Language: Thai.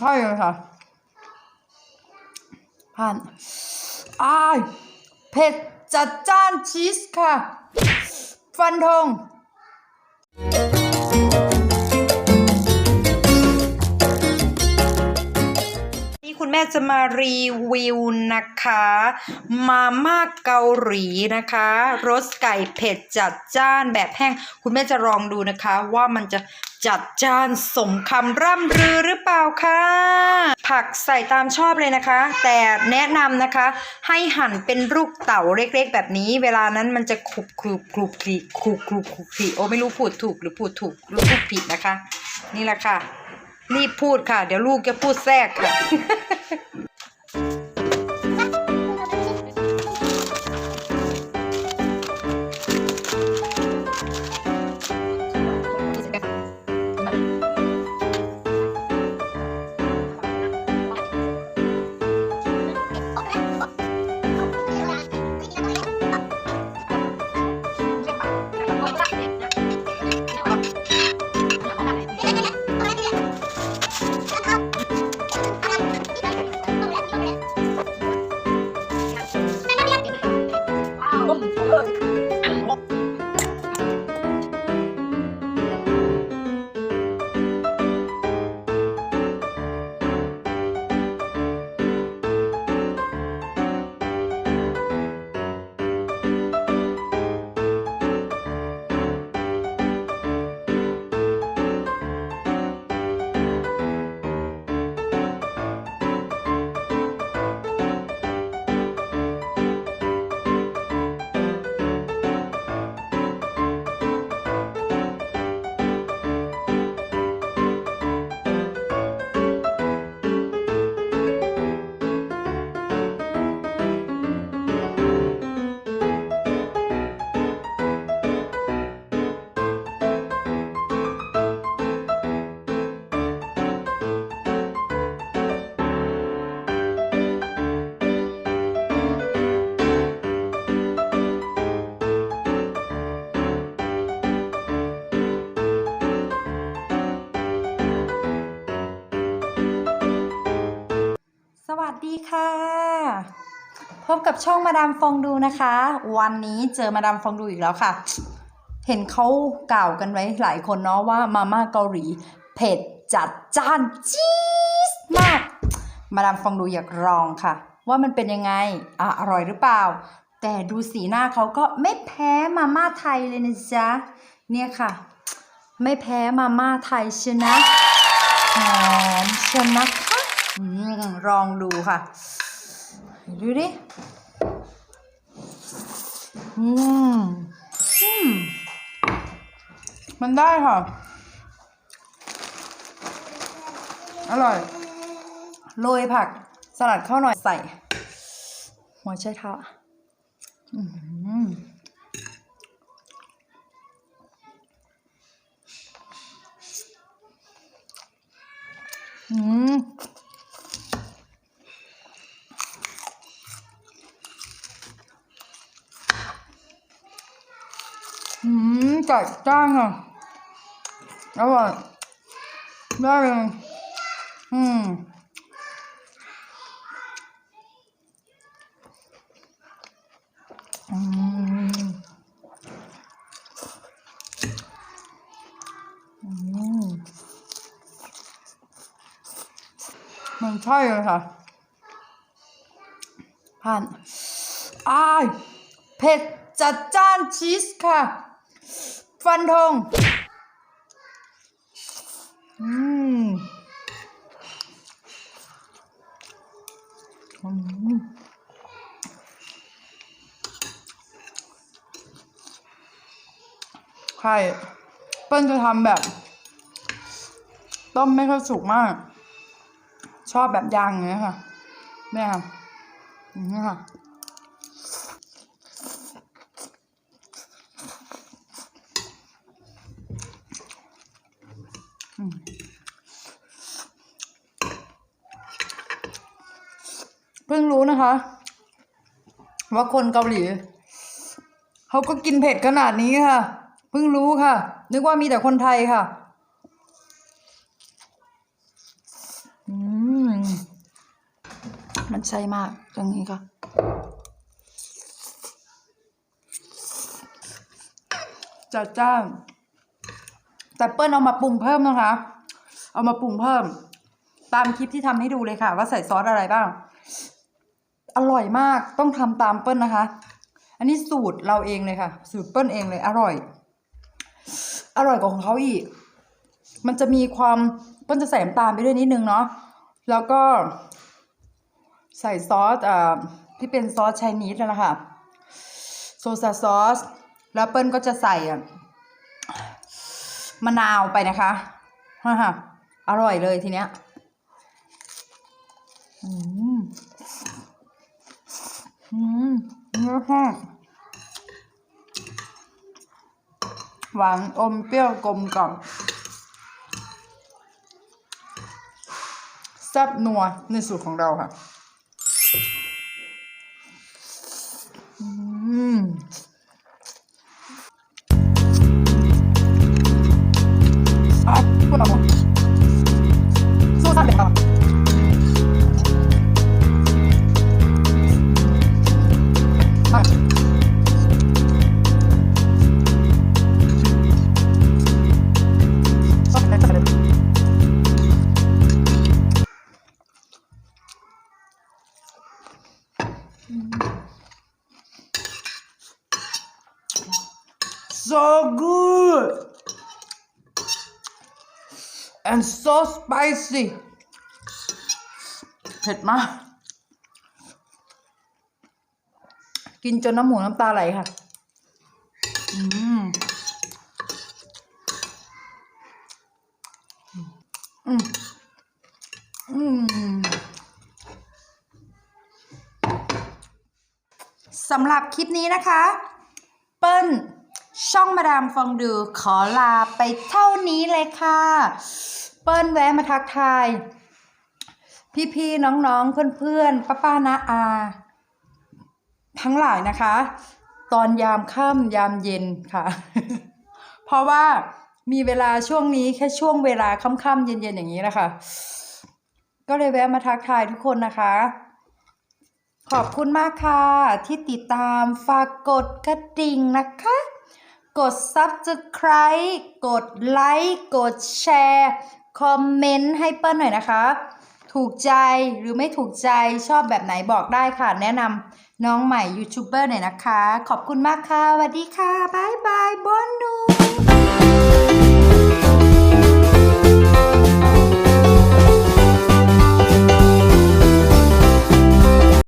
ใช่เลยค่ะผ่านอ้ายเผ็ดจัดจ้านชีสค่ะ ฟันธง คุณแม่จะมารีวิวนะคะ มาม่าเกาหลีนะคะรสไก่เผ็ดจัดจ้านแบบแห้ง คุณแม่จะลองดูนะคะว่ามันจะจัดจ้านสมคำร่ำรือหรือเปล่าคะผักใส่ตามชอบเลยนะคะ แต่แนะนำนะคะ ให้หั่นเป็นลูกเต๋าเล็กๆ แบบนี้ เวลานั้นมันจะครุบครุบครุบคลีครุบครุบครุบคลีโอ้ไม่รู้พูดถูกหรือพูดถูกรือพูดผิดนะคะ นี่แหละค่ะ รีบพูดค่ะ เดี๋ยวลูกจะพูดแทรกค่ะ วัสดีค่ะ พบกับช่องมาดามฟองดูนะคะ วันนี้เจอมาดามฟองดูอีกแล้วค่ะ เห็นเขากล่าวกันไว้หลายคนเนาะว่ามาม่าเกาหลี เผ็ดจัดจ้านจี๊ดมาก มาดามฟองดูอยากลองค่ะ ว่ามันเป็นยังไงอะอร่อยหรือเปล่า แต่ดูสีหน้าเขาก็ไม่แพ้มาม่าไทยเลยนะจ๊ะเนี่ยค่ะ ไม่แพ้มาม่าไทยชนะหอมชนะคะ ลองดูค่ะ ดูดิ อืมอืมมันได้ค่ะ อร่อย โรยผัก สลัดข้าวหน่อยใส่ หัวไชเท้าอืมอืม อืม จัดจ้านอะอร่อยได้เลยอืมอืมอืมมันใช่เลยค่ะผ่านอ้ายเผ็ดจัดจ้านชีสค่ะ ฟันธงอืมอืมใช่เปิ้ลจะทำแบบ ต้มไม่ค่อยสุกมาก ชอบแบบย่างเงี้ยค่ะแม่ค่ะอย่ค่ะ เพิ่งรู้นะคะ ว่าคนเกาหลีเขาก็กินเผ็ดขนาดนี้ค่ะ เพิ่งรู้ค่ะ นึกว่ามีแต่คนไทยค่ะ อืม มันใช่มากตรงนี้ค่ะจัดจ้านแต่เปิ้ลเอามาปรุงเพิ่มนะคะ เอามาปรุงเพิ่ม ตามคลิปที่ทำให้ดูเลยค่ะ ว่าใส่ซอสอะไรบ้าง อร่อยมากต้องทำตามเปิ้ลนะคะ อันนี้สูตรเราเองเลยค่ะ สูตรเปิ้ลเองเลย อร่อย อร่อยกว่าของเขาอีก มันจะมีความเปิ้ลจะใส่น้ำตาลไปด้วยนิดนึงเนาะแล้วก็ ใส่ซอสอ่าที่เป็นซอสไชนีสนั่นแหละค่ะโซซาซอสแล้วเปิ้ลก็จะใส่อะมะนาวไปนะคะฮ่าฮอร่อยเลยทีเนี้ย อืมเนื้อแห้งหวานอมเปรี้ยวกลมกล่อมแซ่บนัวในสูตรของเราค่ะ อืมอะพูดเอา so good and so spicy เผ็ดมาก กินจนน้ำหมูน้ำตาไหลค่ะ อืม อืม อืม สำหรับคลิปนี้นะคะ เปิ้ลช่องมาดามฟองดูขอลาไปเท่านี้เลยค่ะ เปิ้ลแวะมาทักทาย พี่ๆน้องๆเพื่อนๆป้าๆนาอา ทั้งหลายนะคะ ตอนยามค่ำยามเย็นค่ะ เพราะว่ามีเวลาช่วงนี้แค่ช่วงเวลาค่ำๆเย็นๆอย่างนี้แหละคะ ก็เลยแวะมาทักทายทุกคนนะคะ ขอบคุณมากค่ะ ที่ติดตามฝากกดกระดิ่งนะคะ กด Subscribe กดไลค์กดแชร์คอมเมนต์ให้เปิ้ลหน่อยนะคะ ถูกใจหรือไม่ถูกใจชอบแบบไหนบอกได้ค่ะ แนะนำน้องใหม่ยูทูบเบอร์หน่อยนะคะ ขอบคุณมากค่ะสวัสดีค่ะ บ๊ายบายบอนนู